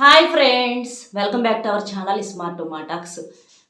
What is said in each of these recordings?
Hi friends welcome back to our channel smart మాటాక్స్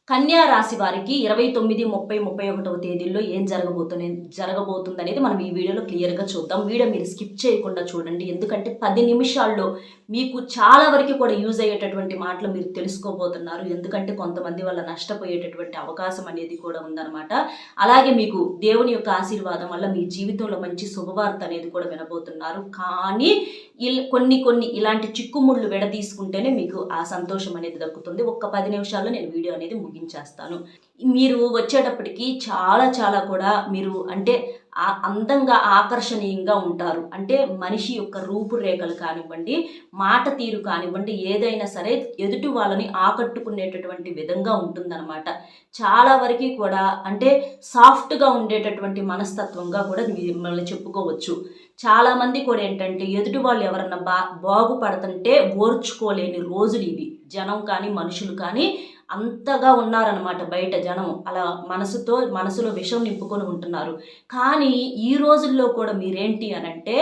కన్యా రాశి వారికి ఇరవై తొమ్మిది ముప్పై ముప్పై ఒకటవ తేదీల్లో ఏం జరగబోతుంది జరగబోతుంది అనేది మనం ఈ వీడియోలో క్లియర్గా చూద్దాం. వీడియో మీరు స్కిప్ చేయకుండా చూడండి. ఎందుకంటే పది నిమిషాల్లో మీకు చాలా వరకు కూడా యూజ్ అయ్యేటటువంటి మాటలు మీరు తెలుసుకోబోతున్నారు. ఎందుకంటే కొంతమంది వల్ల నష్టపోయేటటువంటి అవకాశం అనేది కూడా ఉందన్నమాట. అలాగే మీకు దేవుని యొక్క ఆశీర్వాదం వల్ల మీ జీవితంలో మంచి శుభవార్త అనేది కూడా వినబోతున్నారు. కానీ ఇల్- కొన్ని కొన్ని ఇలాంటి చిక్కుముళ్ళు విడదీసుకుంటేనే మీకు ఆ సంతోషం అనేది దక్కుతుంది. ఒక్క పది నిమిషాల్లో నేను వీడియో అనేది ముగించేస్తాను. మీరు వచ్చేటప్పటికి చాలా చాలా కూడా మీరు అంటే అందంగా ఆకర్షణీయంగా ఉంటారు. అంటే మనిషి యొక్క రూపురేఖలు కానివ్వండి మాట తీరు కానివ్వండి ఏదైనా సరే ఎదుటి వాళ్ళని ఆకట్టుకునేటటువంటి విధంగా ఉంటుందన్నమాట. చాలా వరకు కూడా అంటే సాఫ్ట్గా ఉండేటటువంటి మనస్తత్వంగా కూడా మిమ్మల్ని చెప్పుకోవచ్చు. చాలామంది కూడా ఏంటంటే ఎదుటి వాళ్ళు ఎవరన్నా బా బాగుపడుతుంటే ఓర్చుకోలేని రోజులు ఇవి. జనం కానీ మనుషులు కానీ అంతగా ఉన్నారనమాట బయట జనం. అలా మనసుతో మనసులో విషం నింపుకొని ఉంటున్నారు. కానీ ఈ రోజుల్లో కూడా మీరేంటి అనంటే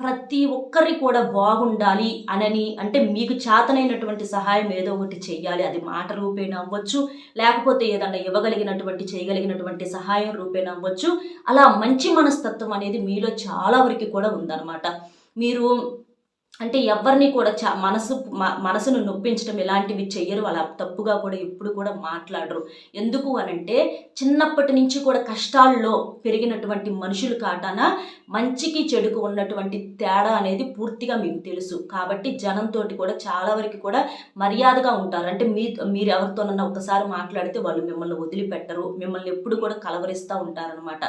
ప్రతి ఒక్కరి కూడా బాగుండాలి అనని అంటే మీకు చేతనైనటువంటి సహాయం ఏదో ఒకటి చెయ్యాలి. అది మాట రూపేణ అవ్వచ్చు లేకపోతే ఏదన్నా ఇవ్వగలిగినటువంటి చేయగలిగినటువంటి సహాయం రూపేణ అవ్వచ్చు. అలా మంచి మనస్తత్వం అనేది మీలో చాలా వరకు కూడా ఉందన్నమాట. మీరు అంటే ఎవరిని కూడా చా మనసు మనసును నొప్పించడం ఇలాంటివి చెయ్యరు. అలా తప్పుగా కూడా ఎప్పుడు కూడా మాట్లాడరు. ఎందుకు అనంటే చిన్నప్పటి నుంచి కూడా కష్టాల్లో పెరిగినటువంటి మనుషులు కాటాన మంచికి చెడుకు ఉన్నటువంటి తేడా అనేది పూర్తిగా మీకు తెలుసు. కాబట్టి జనంతో కూడా చాలా వరకు కూడా మర్యాదగా ఉంటారు. అంటే మీ మీరు ఎవరితోనన్నా ఒకసారి మాట్లాడితే వాళ్ళు మిమ్మల్ని వదిలిపెట్టరు. మిమ్మల్ని ఎప్పుడు కూడా కలవరిస్తూ ఉంటారనమాట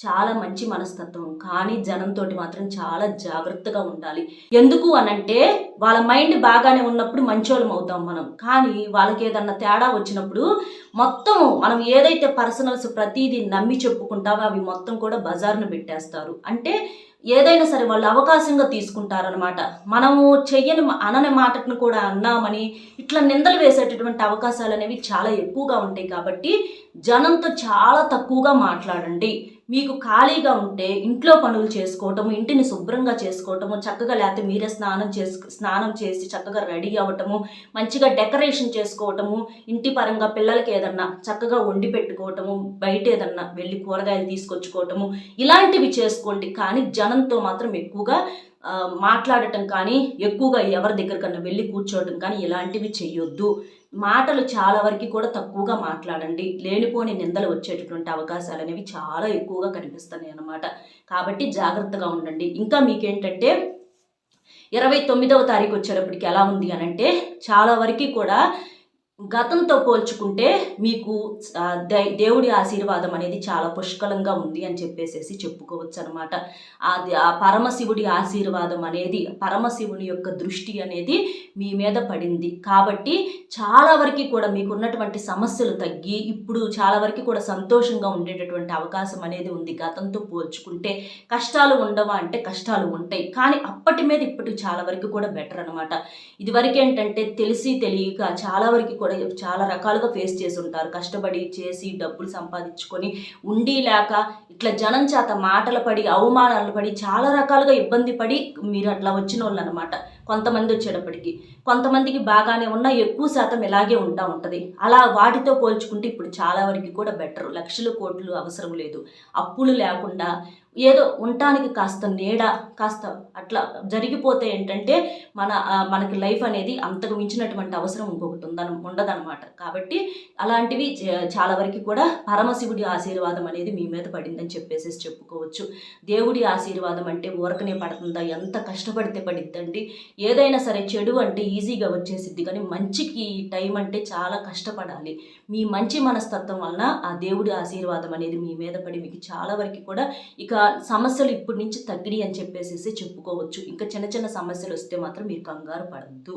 చాలా మంచి మనస్తత్వం. కానీ జనంతో మాత్రం చాలా జాగ్రత్తగా ఉండాలి. ఎందుకు అనంటే వాళ్ళ మైండ్ బాగానే ఉన్నప్పుడు మంచోళ్ళం అవుతాం మనం. కానీ వాళ్ళకి ఏదన్నా తేడా వచ్చినప్పుడు మొత్తం మనం ఏదైతే పర్సనల్స్ ప్రతిదీ నమ్మి చెప్పుకుంటామో అవి మొత్తం కూడా బజార్ను పెట్టేస్తారు. అంటే ఏదైనా సరే వాళ్ళు అవకాశంగా తీసుకుంటారనమాట మనము చెయ్యని అనని మాటను కూడా అన్నామని ఇట్లా నిందలు వేసేటటువంటి అవకాశాలు అనేవి చాలా ఎక్కువగా ఉంటాయి కాబట్టి జనంతో చాలా తక్కువగా మాట్లాడండి. మీకు ఖాళీగా ఉంటే ఇంట్లో పనులు చేసుకోవటము ఇంటిని శుభ్రంగా చేసుకోవటము చక్కగా లేకపోతే మీరే స్నానం చేసు స్నానం చేసి చక్కగా రెడీ అవ్వటము మంచిగా డెకరేషన్ చేసుకోవటము ఇంటి పరంగా పిల్లలకి ఏదన్నా చక్కగా వండి పెట్టుకోవటము బయట ఏదన్నా వెళ్ళి కూరగాయలు తీసుకొచ్చుకోవటము ఇలాంటివి చేసుకోండి. కానీ జనంతో మాత్రం ఎక్కువగా మాట్లాడటం కానీ ఎక్కువగా ఎవరి దగ్గరకన్నా వెళ్ళి కూర్చోవటం కానీ ఇలాంటివి చేయొద్దు మాటలు చాలా వరకు కూడా తక్కువగా మాట్లాడండి. లేనిపోని నిందలు వచ్చేటటువంటి అవకాశాలు అనేవి చాలా ఎక్కువగా కనిపిస్తున్నాయి అన్నమాట. కాబట్టి జాగ్రత్తగా ఉండండి. ఇంకా మీకేంటంటే ఇరవై తొమ్మిదవ తారీఖు వచ్చేటప్పటికి ఎలా ఉంది అని అంటే చాలా వరకు కూడా గతంతో పోల్చుకుంటే మీకు దేవుడి ఆశీర్వాదం అనేది చాలా పుష్కలంగా ఉంది అని చెప్పేసేసి చెప్పుకోవచ్చు అనమాట అది ఆ పరమశివుడి ఆశీర్వాదం అనేది పరమశివుని యొక్క దృష్టి అనేది మీ మీద పడింది. కాబట్టి చాలా వరకు కూడా మీకు ఉన్నటువంటి సమస్యలు తగ్గి ఇప్పుడు చాలా వరకు కూడా సంతోషంగా ఉండేటటువంటి అవకాశం అనేది ఉంది. గతంతో పోల్చుకుంటే కష్టాలు ఉండవా అంటే కష్టాలు ఉంటాయి. కానీ అప్పటి మీద ఇప్పటికి చాలా వరకు కూడా బెటర్ అనమాట ఇదివరకు ఏంటంటే తెలిసి తెలియక చాలా వరకు కూడా చాలా రకాలుగా ఫేస్ చేసి ఉంటారు కష్టపడి చేసి డబ్బులు సంపాదించుకొని ఉండి లేక ఇట్లా జనం చేత మాటలు పడి అవమానాలు పడి చాలా రకాలుగా ఇబ్బంది పడి మీరు అట్లా వచ్చిన వాళ్ళు అనమాట కొంతమంది వచ్చేటప్పటికి కొంతమందికి బాగానే ఉన్నా ఎక్కువ శాతం ఇలాగే ఉంటా ఉంటుంది. అలా వాటితో పోల్చుకుంటే ఇప్పుడు చాలా వరకు కూడా బెటర్. లక్షలు కోట్లు అవసరం లేదు. అప్పులు లేకుండా ఏదో ఉండటానికి కాస్త నీడ కాస్త అట్లా జరిగిపోతే ఏంటంటే మన మనకి లైఫ్ అనేది అంతకు మించినటువంటి అవసరం ఇంకొకటి ఉందని ఉండదనమాట. కాబట్టి అలాంటివి చే- చాలా వరకు కూడా పరమశివుడి ఆశీర్వాదం అనేది మీ మీద పడిందని చెప్పేసి చెప్పుకోవచ్చు. దేవుడి ఆశీర్వాదం అంటే ఊరకనే పడుతుందా? ఎంత కష్టపడితే పడిద్దండి. ఏదైనా సరే చెడు అంటే ఈజీగా వచ్చేసిద్ది. కానీ మంచికి టైం అంటే చాలా కష్టపడాలి. మీ మంచి మనస్తత్వం వలన ఆ దేవుడి ఆశీర్వాదం అనేది మీ మీద పడి మీకు చాలా వరకు కూడా ఇక సమస్యలు ఇప్పటి నుంచి తగ్గిడి అని చెప్పేసి చెప్పుకోవచ్చు. ఇంకా చిన్న చిన్న సమస్యలు వస్తే మాత్రం మీరు కంగారు పడద్దు.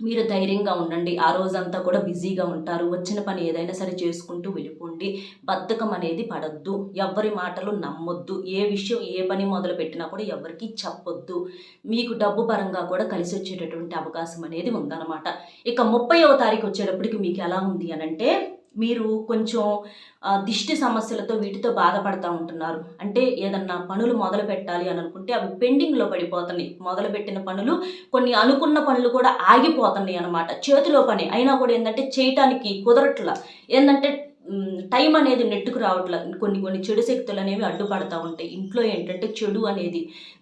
మీరు ధైర్యంగా ఉండండి. ఆ రోజంతా కూడా బిజీగా ఉంటారు. వచ్చిన పని ఏదైనా సరే చేసుకుంటూ వెళ్ళిపోండి. బద్ధకం అనేది పడద్దు. ఎవరి మాటలు నమ్మొద్దు. ఏ విషయం ఏ పని మొదలు పెట్టినా కూడా ఎవరికి చెప్పొద్దు. మీకు డబ్బు పరంగా కూడా కలిసి వచ్చేటటువంటి అవకాశం అనేది ఉందన్నమాట. ఇక ముప్పైవ తారీఖు వచ్చేటప్పటికి మీకు ఎలా ఉంది అనంటే మీరు కొంచెం దిష్టి సమస్యలతో వీటితో బాధపడతా ఉంటున్నారు. అంటే ఏదన్నా పనులు మొదలు పెట్టాలి అని అనుకుంటే అవి పెండింగ్లో పడిపోతున్నాయి. మొదలుపెట్టిన పనులు కొన్ని అనుకున్న పనులు కూడా ఆగిపోతున్నాయి అనమాట చేతిలో పని. అయినా కూడా ఏంటంటే చేయటానికి కుదరట్ల. ఏంటంటే టైం అనేది నెట్టుకు రావట్ల కొన్ని కొన్ని చెడు శక్తులు అనేవి అడ్డుపడతా ఉంటాయి. ఇంట్లో ఏంటంటే చెడు అనేది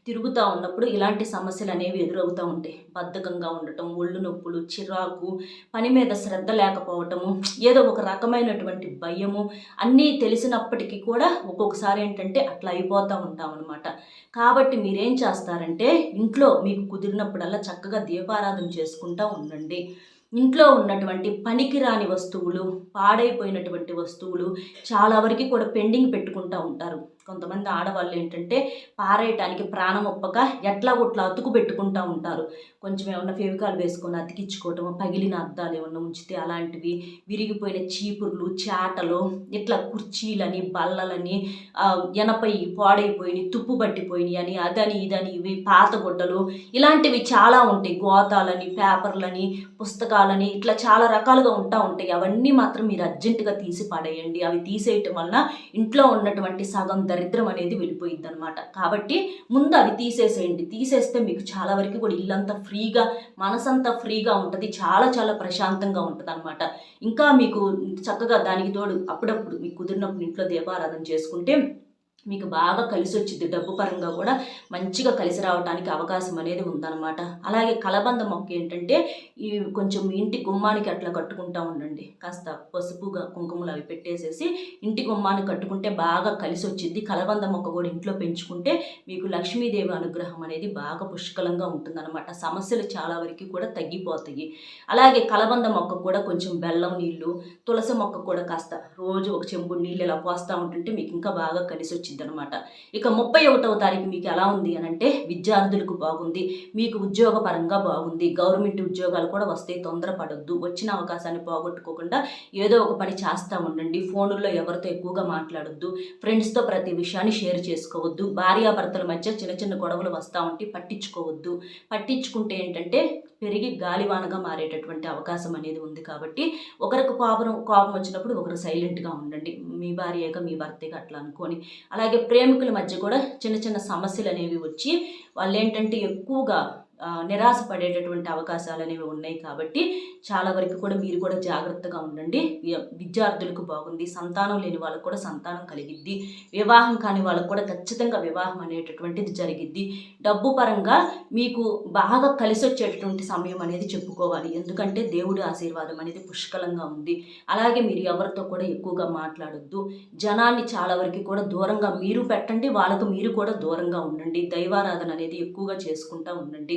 తిరుగుతూ ఉన్నప్పుడు ఇలాంటి సమస్యలు అనేవి ఎదురవుతూ ఉంటాయి. బద్ధకంగా ఉండటం ఒళ్ళు నొప్పులు చిరాకు పని మీద శ్రద్ధ లేకపోవటము ఏదో ఒక రకమైనటువంటి భయము అన్నీ తెలిసినప్పటికీ కూడా ఒక్కొక్కసారి ఏంటంటే అట్లా అయిపోతూ ఉంటాం అనమాట కాబట్టి మీరేం చేస్తారంటే ఇంట్లో మీకు కుదిరినప్పుడల్లా చక్కగా దీపారాధన చేసుకుంటూ ఉండండి. ఇంట్లో ఉన్నటువంటి పనికిరాని వస్తువులు పాడైపోయినటువంటి వస్తువులు చాలా వరకు కూడా పెండింగ్ పెట్టుకుంటూ ఉంటారు. కొంతమంది ఆడవాళ్ళు ఏంటంటే పారేయటానికి ప్రాణం ఒప్పక ఎట్లా ఒట్లా అతుకు పెట్టుకుంటూ ఉంటారు. కొంచెం ఏమన్నా ఫెవికాల్ వేసుకొని అతికించుకోవటం పగిలిన అద్దాలు ఏమన్నా ఉంచితే అలాంటివి విరిగిపోయిన చీపుర్లు చాటలు ఇట్లా కుర్చీలని బల్లలని ఎనపై పాడైపోయి తుప్పు పట్టిపోయినాయి అని అదని ఇదని ఇవి పాత గుడ్డలు ఇలాంటివి చాలా ఉంటాయి. గోతాలని పేపర్లని పుస్తకాలని ఇట్లా చాలా రకాలుగా ఉంటా ఉంటాయి. అవన్నీ మాత్రం మీరు అర్జెంటుగా తీసి పడేయండి. అవి తీసేయటం వలన ఇంట్లో ఉన్నటువంటి సగం దరిద్రం అనేది వెళ్ళిపోయింది అనమాట కాబట్టి ముందు అవి తీసేసేయండి. తీసేస్తే మీకు చాలా వరకు కూడా ఇల్లంతా ఫ్రీగా మనసంతా ఫ్రీగా ఉంటుంది. చాలా చాలా ప్రశాంతంగా ఉంటుంది అనమాట ఇంకా మీకు చక్కగా దానికి తోడు అప్పుడప్పుడు మీకు కుదిరినప్పుడు ఇంట్లో దీపారాధన చేసుకుంటే మీకు బాగా కలిసి వచ్చింది డబ్బు పరంగా కూడా మంచిగా కలిసి రావడానికి అవకాశం అనేది ఉందన్నమాట. అలాగే కలబంద మొక్క ఏంటంటే ఈ కొంచెం మీ ఇంటి గుమ్మానికి అట్లా కట్టుకుంటా ఉండండి. కాస్త పసుపుగా కుంకుమలు అవి పెట్టేసేసి ఇంటి గుమ్మానికి కట్టుకుంటే బాగా కలిసి వచ్చింది కలబంద మొక్క కూడా ఇంట్లో పెంచుకుంటే మీకు లక్ష్మీదేవి అనుగ్రహం అనేది బాగా పుష్కలంగా ఉంటుందన్నమాట. సమస్యలు చాలా వరకు కూడా తగ్గిపోతాయి. అలాగే కలబంద మొక్క కూడా కొంచెం బెల్లం నీళ్ళు తులసి మొక్క కూడా కాస్త రోజు ఒక చెంబు నీళ్ళు ఇలా పోస్తూ ఉంటుంటే మీకు ఇంకా బాగా కలిసి వచ్చింది అనమాట ఇక ముప్పై ఒకటవ తారీఖు మీకు ఎలా ఉంది అని అంటే విద్యార్థులకు బాగుంది మీకు ఉద్యోగపరంగా బాగుంది గవర్నమెంట్ ఉద్యోగాలు కూడా వస్తాయి తొందరపడొద్దు వచ్చిన అవకాశాన్ని పోగొట్టుకోకుండా ఏదో ఒక పని చేస్తూ ఉండండి ఫోనుల్లో ఎవరితో ఎక్కువగా మాట్లాడొద్దు ఫ్రెండ్స్తో ప్రతి విషయాన్ని షేర్ చేసుకోవద్దు భార్యాభర్తల మధ్య చిన్న చిన్న గొడవలు వస్తూ ఉంటే పట్టించుకోవద్దు. పట్టించుకుంటే ఏంటంటే పెరిగి గాలివానగా మారేటటువంటి అవకాశం అనేది ఉంది కాబట్టి ఒకరికి కోపం కోపం వచ్చినప్పుడు ఒకరు సైలెంట్గా ఉండండి. మీ భార్యగా మీ భర్తగా అట్లా అనుకొని. అలాగే ప్రేమికుల మధ్య కూడా చిన్న చిన్న సమస్యలు అనేవి వచ్చి వాళ్ళు ఏంటంటే ఎక్కువగా నిరాశపడేటటువంటి అవకాశాలు అనేవి ఉన్నాయి కాబట్టి చాలా వరకు కూడా మీరు కూడా జాగ్రత్తగా ఉండండి. విద్యార్థులకు బాగుంది సంతానం లేని వాళ్ళకు కూడా సంతానం కలిగిద్ది వివాహం కాని వాళ్ళకు కూడా ఖచ్చితంగా వివాహం అనేటటువంటిది జరిగిద్ది. డబ్బు పరంగా మీకు బాగా కలిసి వచ్చేటటువంటి సమయం అనేది చెప్పుకోవాలి. ఎందుకంటే దేవుడి ఆశీర్వాదం అనేది పుష్కలంగా ఉంది. అలాగే మీరు ఎవరితో కూడా ఎక్కువగా మాట్లాడొద్దు. జనాన్ని చాలా వరకు కూడా దూరంగా మీరు పెట్టండి వాళ్ళకు మీరు కూడా దూరంగా ఉండండి. దైవారాధన అనేది ఎక్కువగా చేసుకుంటూ ఉండండి.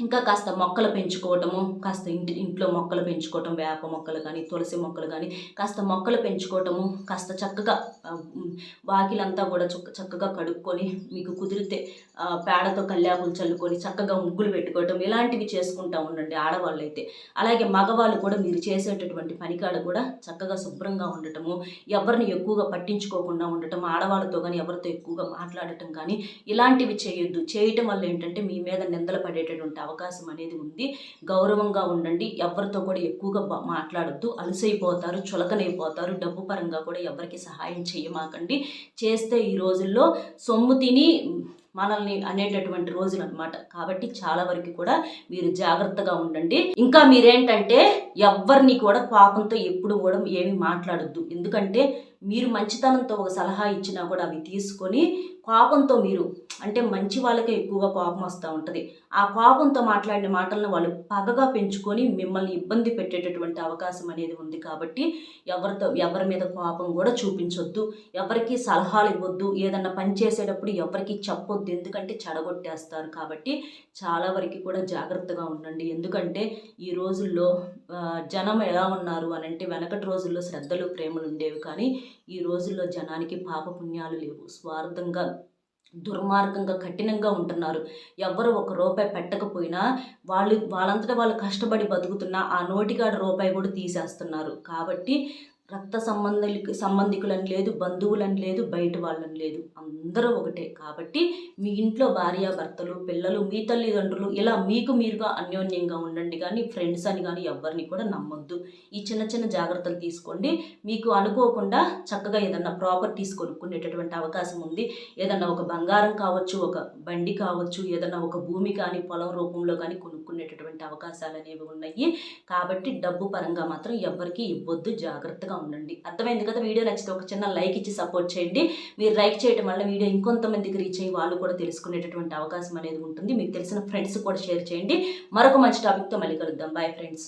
ఇంకా కాస్త మొక్కలు పెంచుకోవటము కాస్త ఇంటి ఇంట్లో మొక్కలు పెంచుకోవటం వేప మొక్కలు కానీ తులసి మొక్కలు కానీ కాస్త మొక్కలు పెంచుకోవటము కాస్త చక్కగా వాకిలంతా కూడా చక్కగా కడుక్కొని మీకు కుదిరితే పేడతో కల్లాపులు చల్లుకొని చక్కగా ముగ్గులు పెట్టుకోవటం ఇలాంటివి చేసుకుంటా ఉండండి ఆడవాళ్ళు అయితే అలాగే మగవాళ్ళు కూడా మీరు చేసేటటువంటి పనికాడ కూడా చక్కగా శుభ్రంగా ఉండటము ఎవరిని ఎక్కువగా పట్టించుకోకుండా ఉండటం ఆడవాళ్ళతో కానీ ఎవరితో ఎక్కువగా మాట్లాడటం కానీ ఇలాంటివి చేయొద్దు. చేయటం వల్ల ఏంటంటే మీ మీద నిందలు పడేటటువంటి అవకాశం అనేది ఉంది. గౌరవంగా ఉండండి. ఎవరితో కూడా ఎక్కువగా మాట్లాడద్దు మాట్లాడొద్దు. అలసైపోతారు చులకనైపోతారు. డబ్బు పరంగా కూడా ఎవరికి సహాయం చేయమాకండి. చేస్తే ఈ రోజుల్లో సొమ్ము తిని మనల్ని అనేటటువంటి రోజులు అనమాట కాబట్టి చాలా వరకు కూడా మీరు జాగ్రత్తగా ఉండండి. ఇంకా మీరేంటంటే ఎవరిని కూడా పాపంతో ఎప్పుడు కూడా ఏమి మాట్లాడొద్దు. ఎందుకంటే మీరు మంచితనంతో ఒక సలహా ఇచ్చినా కూడా అవి తీసుకొని కోపంతో మీరు అంటే మంచి వాళ్ళకే ఎక్కువగా కోపం వస్తూ ఉంటుంది. ఆ కోపంతో మాట్లాడిన మాటలను వాళ్ళు పగగా పెంచుకొని మిమ్మల్ని ఇబ్బంది పెట్టేటటువంటి అవకాశం అనేది ఉంది కాబట్టి ఎవరితో ఎవరి మీద కోపం కూడా చూపించొద్దు. ఎవరికి సలహాలు ఇవ్వద్దు. ఏదన్నా పని చేసేటప్పుడు ఎవరికి చెప్పొద్దు. ఎందుకంటే చెడగొట్టేస్తారు కాబట్టి చాలా వరకు కూడా జాగ్రత్తగా ఉండండి. ఎందుకంటే ఈ రోజుల్లో జనం ఎలా ఉన్నారు అని అంటే వెనకటి రోజుల్లో శ్రద్ధలు ప్రేమలు ఉండేవి కానీ ఈ రోజుల్లో జనానికి పాప పుణ్యాలు లేవు. స్వార్థంగా దుర్మార్గంగా కఠినంగా ఉంటున్నారు. ఎవరు ఒక రూపాయి పెట్టకపోయినా వాళ్ళు వాళ్ళంతటా వాళ్ళు కష్టపడి బతుకుతున్నా ఆ నోటికాడ రూపాయి కూడా తీసేస్తున్నారు. కాబట్టి రక్త సంబంధికులు సంబంధికులని లేదు బంధువులని లేదు బయట వాళ్ళని లేదు. అందరూ ఒకటే. కాబట్టి మీ ఇంట్లో భార్య భర్తలు పిల్లలు మీ తల్లిదండ్రులు ఇలా మీకు మీరుగా అన్యోన్యంగా ఉండండి. కానీ ఫ్రెండ్స్ అని కానీ ఎవరిని కూడా నమ్మొద్దు. ఈ చిన్న చిన్న జాగ్రత్తలు తీసుకోండి. మీకు అనుకోకుండా చక్కగా ఏదన్నా ప్రాపర్టీస్ కొనుక్కునేటటువంటి అవకాశం ఉంది. ఏదన్నా ఒక బంగారం కావచ్చు ఒక బండి కావచ్చు ఏదన్నా ఒక భూమి కానీ పొలం రూపంలో కానీ కొనుక్కునేటటువంటి అవకాశాలు అనేవి ఉన్నాయి. కాబట్టి డబ్బు పరంగా మాత్రం ఎవ్వరికీ ఇవ్వద్దు. జాగ్రత్తగా ఉండండి. అర్థమైంది కదా? వీడియో నచ్చితే ఒక చిన్న లైక్ ఇచ్చి సపోర్ట్ చేయండి. మీరు లైక్ చేయడం వల్ల వీడియో ఇంకొంతమందికి రీచ్ అయ్యి వాళ్ళు కూడా తెలుసుకునేటటువంటి అవకాశం అనేది ఉంటుంది. మీకు తెలిసిన ఫ్రెండ్స్ కూడా షేర్ చేయండి. మరొక మంచి టాపిక్తో మళ్ళీ కలుద్దాం. Bye friends